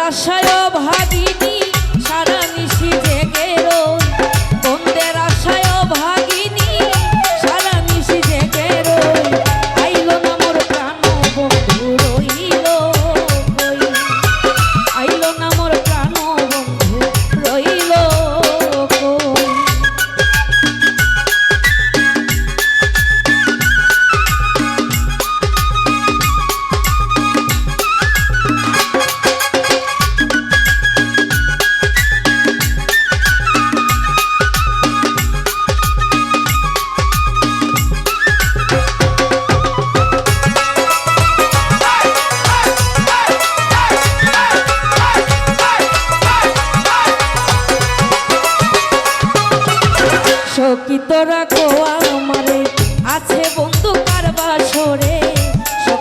আশায় ভাবিনি সারা নিশি জেগেরও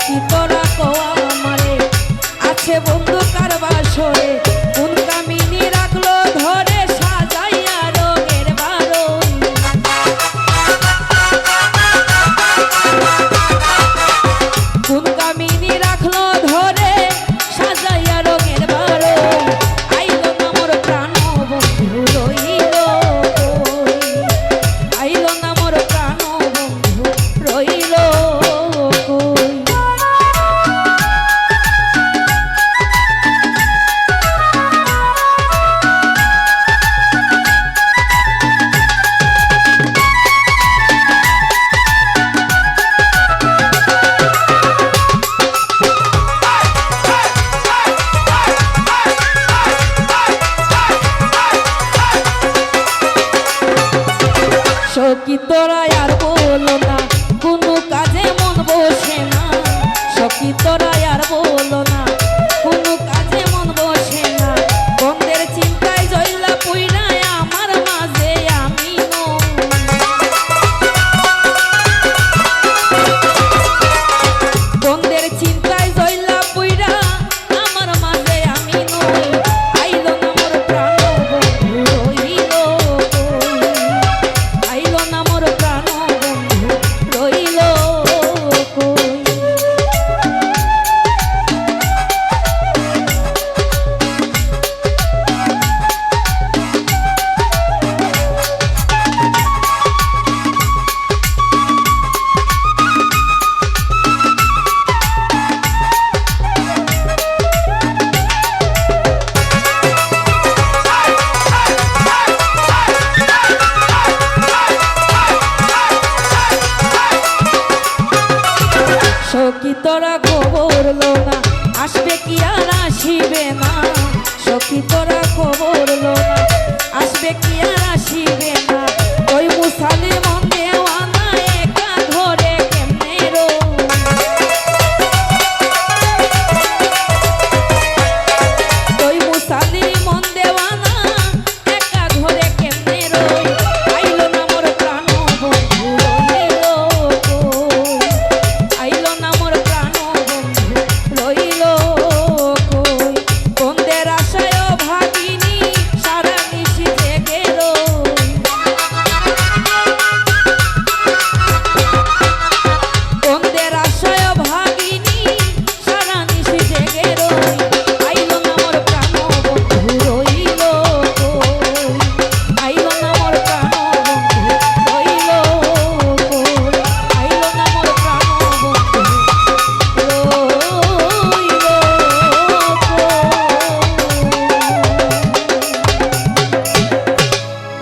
কি তোরা কো আমারে। আছে বন্ধু কারবার সরে কোন কামিনী রাখল ধরে সাজাইয়া রোগের quitó করল না। আসবে কি আর আসিবে না? সখী তোরা খবর